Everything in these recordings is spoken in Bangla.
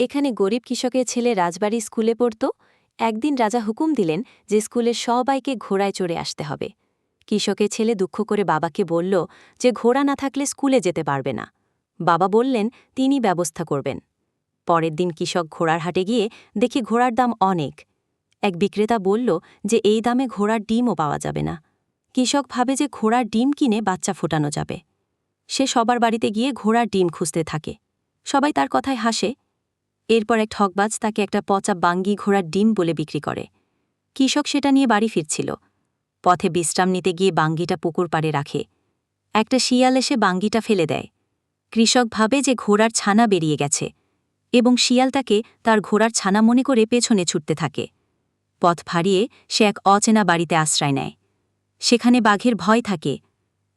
এখানে গরিব কৃষকের ছেলে রাজবাড়ি স্কুলে পড়ত। একদিন রাজা হুকুম দিলেন যে স্কুলের সবাইকে ঘোড়ায় চড়ে আসতে হবে। কৃষকের ছেলে দুঃখ করে বাবাকে বলল যে ঘোড়া না থাকলে স্কুলে যেতে পারবে না। বাবা বললেন তিনি ব্যবস্থা করবেন। পরের দিন কৃষক ঘোড়ার হাটে গিয়ে দেখি ঘোড়ার দাম অনেক। এক বিক্রেতা বলল যে এই দামে ঘোড়ার ডিমও পাওয়া যাবে না। কৃষক ভাবে যে ঘোড়ার ডিম কিনে বাচ্চা ফোটানো যাবে। সে সবার বাড়িতে গিয়ে ঘোড়ার ডিম খুঁজতে থাকে। সবাই তার কথায় হাসে। এরপর এক ঠকবাজ তাকে একটা পচা বাঙ্গি ঘোড়ার ডিম বলে বিক্রি করে। কৃষক সেটা নিয়ে বাড়ি ফিরছিল। পথে বিশ্রাম নিতে গিয়ে বাঙ্গিটা পুকুর পাড়ে রাখে। একটা শিয়াল এসে বাঙ্গিটা ফেলে দেয়। কৃষক ভাবে যে ঘোড়ার ছানা বেরিয়ে গেছে এবং শিয়ালটাকে তার ঘোড়ার ছানা মনে করে পেছনে ছুটতে থাকে। পথ ফারিয়ে সে এক অচেনা বাড়িতে আশ্রয় নেয়। সেখানে বাঘের ভয় থাকে।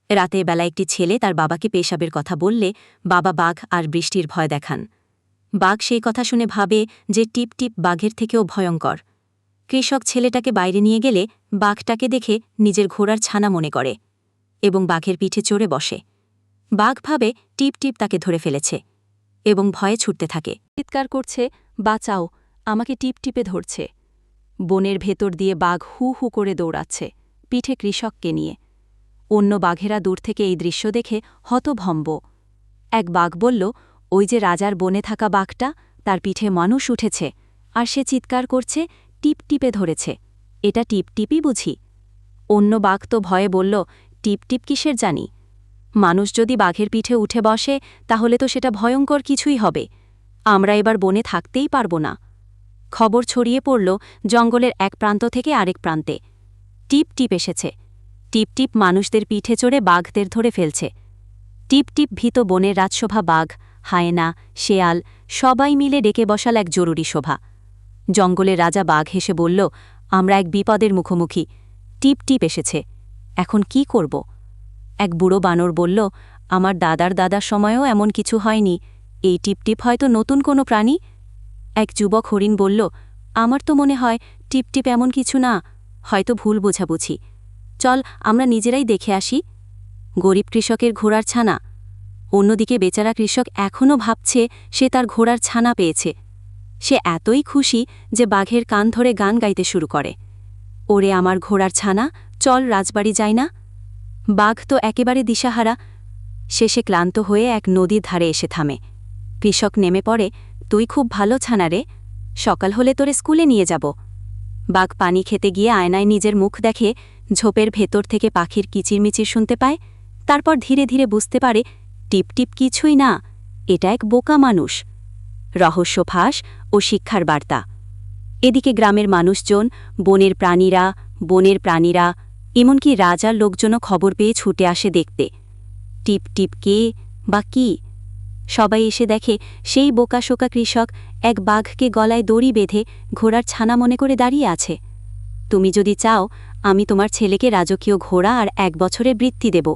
রাতের বেলা একটি ছেলে তার বাবাকে পেশাবের কথা বললে বাবা বাঘ আর বৃষ্টির ভয় দেখান। বাঘ সেই কথা শুনে ভাবে যে টিপ টিপ বাঘের থেকেও ভয়ঙ্কর। কৃষক ছেলেটাকে বাইরে নিয়ে গেলে বাঘটাকে দেখে নিজের ঘোড়ার ছানা মনে করে এবং বাঘের পিঠে চড়ে বসে। বাঘ ভাবে টিপ টিপ তাকে ধরে ফেলেছে এবং ভয়ে ছুটতে থাকে। চিৎকার করছে, বাঁচাও, আমাকে টিপ টিপে ধরছে। বনের ভেতর দিয়ে বাঘ হু হু করে দৌড়াচ্ছে পিঠে কৃষককে নিয়ে। অন্য বাঘেরা দূর থেকে এই দৃশ্য দেখে হতভম্ব। এক বাঘ বলল ওই যে রাজার বনে থাকা বাঘটা, তার পিঠে মানুষ উঠেছে, আর সে চিৎকার করছে, টিপ টিপে ধরেছে। এটা টিপ টিপই বুঝি। অন্য বাঘ তো ভয়ে বলল, টিপ টিপ কিসের জানি? মানুষ যদি বাঘের পিঠে উঠে বসে, তাহলে তো সেটা ভয়ঙ্কর কিছুই হবে। আমরা এবার বনে থাকতেই পারব না। খবর ছড়িয়ে পড়ল জঙ্গলের এক প্রান্ত থেকে আরেক প্রান্তে। টিপ টিপ এসেছে। টিপ টিপ মানুষদের পিঠে চড়ে বাঘদের ধরে ফেলছে। টিপ টিপ ভীত বনের রাজসভা বাঘ হায়েনা, শেয়াল, সবাই মিলে ডেকে বসাল এক জরুরি সভা। জঙ্গলের রাজা বাঘ হেসে বলল, আমরা এক বিপদের মুখোমুখি। টিপ টিপ এসেছে। এখন কি করব? এক বুড়ো বানর বলল, আমার দাদার দাদার সময়ও এমন কিছু হয়নি। এই টিপটিপ হয়তো নতুন কোনো প্রাণী? এক যুবক হরিণ বলল, আমার তো মনে হয় টিপটিপ এমন কিছু না। হয়তো ভুল বোঝাবুঝি। চল, আমরা নিজেরাই দেখে আসি। গরিব কৃষকের ঘোড়ার ছানা অন্যদিকে বেচারা কৃষক এখনও ভাবছে সে তার ঘোড়ার ছানা পেয়েছে। সে এতই খুশি যে বাঘের কান ধরে গান গাইতে শুরু করে। ওরে আমার ঘোড়ার ছানা, চল রাজবাড়ি যাই না। বাঘ তো একেবারে দিশাহারা। শেষে ক্লান্ত হয়ে এক নদীর ধারে এসে থামে। কৃষক নেমে পড়ে, তুই খুব ভালো ছানা রে। সকাল হলে তোরে স্কুলে নিয়ে যাব বাঘ পানি খেতে গিয়ে আয়নায় নিজের মুখ দেখে ঝোপের ভেতর থেকে পাখির কিচিরমিচির শুনতে পায়। তারপর ধীরে ধীরে বুঝতে পারে টিপটিপ কিছুই না, এটা এক বোকা মানুষ। রহস্য ফাঁস ও শিক্ষার বার্তা। এদিকে গ্রামের মানুষজন, বনের প্রাণীরা বনের প্রাণীরা, এমনকি রাজার লোকজনও খবর পেয়ে ছুটে আসে দেখতে। টিপ টিপ কে বা কি? সবাই এসে দেখে সেই বোকাশোকা কৃষক এক বাঘকে গলায় দড়ি বেঁধে ঘোড়ার ছানা মনে করে দাঁড়িয়ে আছে। তুমি যদি চাও, আমি তোমার ছেলেকে রাজকীয় ঘোড়া আর এক বছরের বৃত্তি দেব।